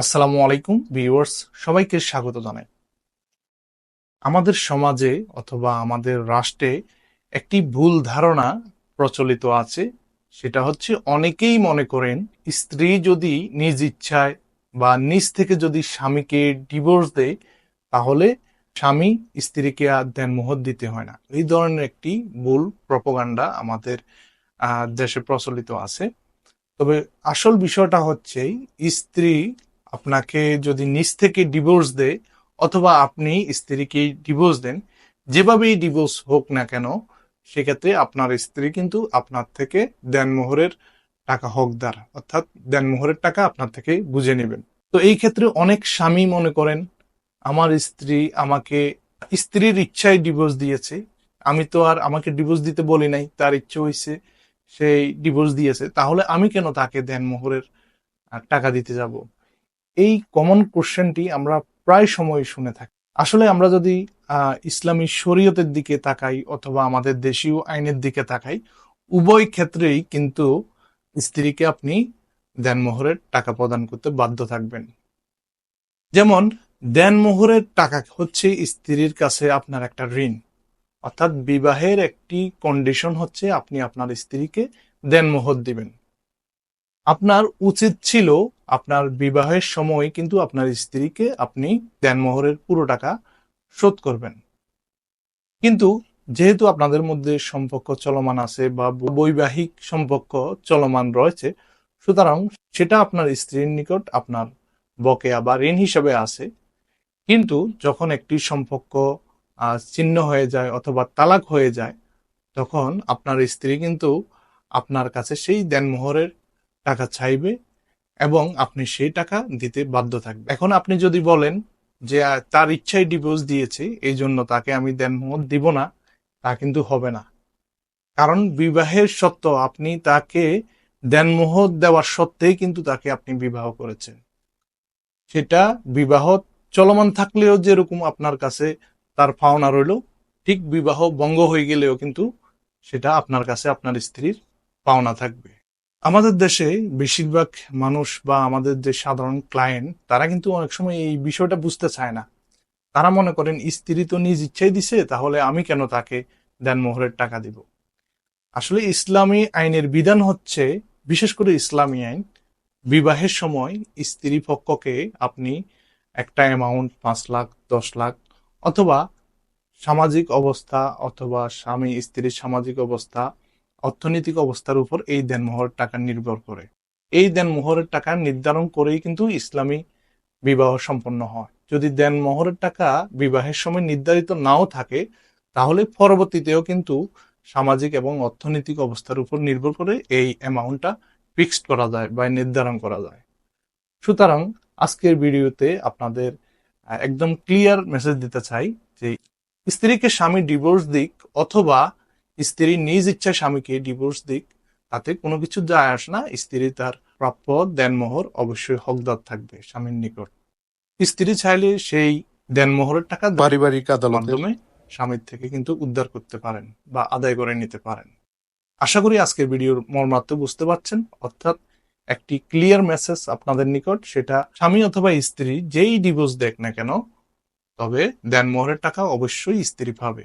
আসসালামু আলাইকুম, ভিউয়ার্স, সবাইকে স্বাগত জানাই। আমাদের সমাজে অথবা আমাদের রাষ্ট্রে একটি ভুল ধারণা প্রচলিত আছে, সেটা হচ্ছে অনেকেই মনে করেন স্ত্রী যদি নিজ ইচ্ছায় বা নিজ থেকে যদি স্বামীকে ডিভোর্স দেয়, তাহলে স্বামী স্ত্রীকে আর দেনমোহর দিতে হয় না। এই ধরনের একটি ভুল প্রপগান্ডা আমাদের দেশে প্রচলিত আছে। তবে আসল বিষয়টা হচ্ছে, স্ত্রী আপনাকে যদি নিজ থেকে ডিভোর্স দেয়, অথবা আপনি স্ত্রীকে ডিভোর্স দেন, যেভাবেই ডিভোর্স হোক না কেন, সেক্ষেত্রে আপনার স্ত্রী কিন্তু আপনার থেকে দেনমোহরের টাকা হকদার, অর্থাৎ দেনমোহরের টাকা আপনার থেকে বুঝে নেবেন। তো এই ক্ষেত্রে অনেক স্বামী মনে করেন, আমার স্ত্রী আমাকে স্ত্রীর ইচ্ছায় ডিভোর্স দিয়েছে। আমি তো আর আমাকে ডিভোর্স দিতে বলি নাই, তার ইচ্ছে হয়েছে সেই ডিভোর্স দিয়েছে। তাহলে আমি কেন তাকে দেনমোহরের টাকা দিতে যাব? এই কমন কোশ্চেনটি আমরা প্রায় সময় শুনে থাকি। আসলে আমরা যদি ইসলামী শরীয়তের দিকে তাকাই অথবা আমাদের দেশীয় আইনের দিকে তাকাই, উভয় ক্ষেত্রেই কিন্তু স্ত্রীকে আপনি দেনমোহরের টাকা প্রদান করতে বাধ্য থাকবেন। যেমন, দেনমোহরের টাকা হচ্ছে স্ত্রীর কাছে আপনার একটা ঋণ। অর্থাৎ বিবাহের একটি কন্ডিশন হচ্ছে আপনি আপনার স্ত্রীকে দেনমোহর দিবেন। আপনার উচিত ছিল আপনার বিবাহের সময় কিন্তু আপনার স্ত্রীকে আপনি দেনমোহরের পুরো টাকা শোধ করবেন। কিন্তু যেহেতু আপনাদের মধ্যে সম্পর্ক চলমান আছে বা বৈবাহিক সম্পর্ক চলমান রয়েছে, সুতরাং সেটা আপনার স্ত্রীর নিকট আপনার বকেয়া বা ঋণ হিসেবে আছে কিন্তু যখন একটি সম্পর্ক ছিন্ন হয়ে যায় অথবা তালাক হয়ে যায়, তখন আপনার স্ত্রী কিন্তু আপনার কাছে সেই দেনমোহরের টাকা চাইবে এবং আপনি সেই টাকা দিতে বাধ্য থাকবেন এখন আপনি যদি বলেন যে তার ইচ্ছায় ডিভোর্স দিয়েছে, এই জন্য তাকে আমি দেনমোহর দিব না, তা কিন্তু হবে না। কারণ বিবাহের সত্ত্ব আপনি তাকে দেনমোহর দেওয়ার সত্ত্বেই কিন্তু তাকে আপনি বিবাহ করেছেন। সেটা বিবাহ চলমান থাকলেও যেরকম আপনার কাছে তার পাওনা রইল, ঠিক বিবাহ ভঙ্গ হয়ে গেলেও কিন্তু সেটা আপনার কাছে আপনার স্ত্রীর পাওনা থাকবে। আমাদের দেশে বেশিরভাগ মানুষ বা আমাদের যে সাধারণ ক্লায়েন্ট তারা কিন্তু অনেক সময় এই বিষয়টা বুঝতে চায় না। তারা মনে করেন, স্ত্রী তো নিজ ইচ্ছাই দিছে, তাহলে আমি কেন তাকে দেনমোহরের টাকা দিব? আসলে ইসলামী আইনের বিধান হচ্ছে, বিশেষ করে ইসলামী আইন, বিবাহের সময় স্ত্রী পক্ষকে আপনি একটা অ্যামাউন্ট পাঁচ লাখ, দশ লাখ অথবা সামাজিক অবস্থা অথবা স্বামী, স্ত্রীর সামাজিক অবস্থা অর্থনৈতিক অবস্থার উপর এই দেনমোহর টাকা নির্ভর করে। এই দেনমোহরের টাকা নির্ধারণ করেই কিন্তু ইসলামী বিবাহ সম্পন্ন হয়। যদি দেনমোহরের টাকা বিবাহের সময় নির্ধারিত নাও থাকে, তাহলে পরবর্তীতেও কিন্তু সামাজিক এবং অর্থনৈতিক অবস্থার উপর নির্ভর করে এই অ্যামাউন্টটা ফিক্সড করা যায় বা নির্ধারণ করা যায়। সুতরাং আজকের ভিডিওতে আপনাদের একদম ক্লিয়ার মেসেজ দিতে চাই যে স্ত্রীকে স্বামী ডিভোর্স দিক অথবা স্ত্রী নিজ ইচ্ছায় স্বামীকে ডিভোর্স দিক তাতে কোনো কিছু যায় আসে না। স্ত্রী তার প্রাপ্য দেনমোহর অবশ্যই হকদার থাকবে স্বামীর নিকট। স্ত্রী চাইলে সেই দেনমোহরের টাকা পারিবারিক আদালতের মাধ্যমে স্বামীর থেকে কিন্তু উদ্ধার করতে পারেন বা আদায় করে নিতে পারেন। আশা করি আজকের ভিডিওর মর্মার্থ বুঝতে পারছেন। অর্থাৎ একটি ক্লিয়ার মেসেজ আপনাদের নিকট সেটা স্বামী অথবা স্ত্রী যেই ডিভোর্স দেখ না কেন তবে দেনমোহরের টাকা অবশ্যই স্ত্রী পাবে।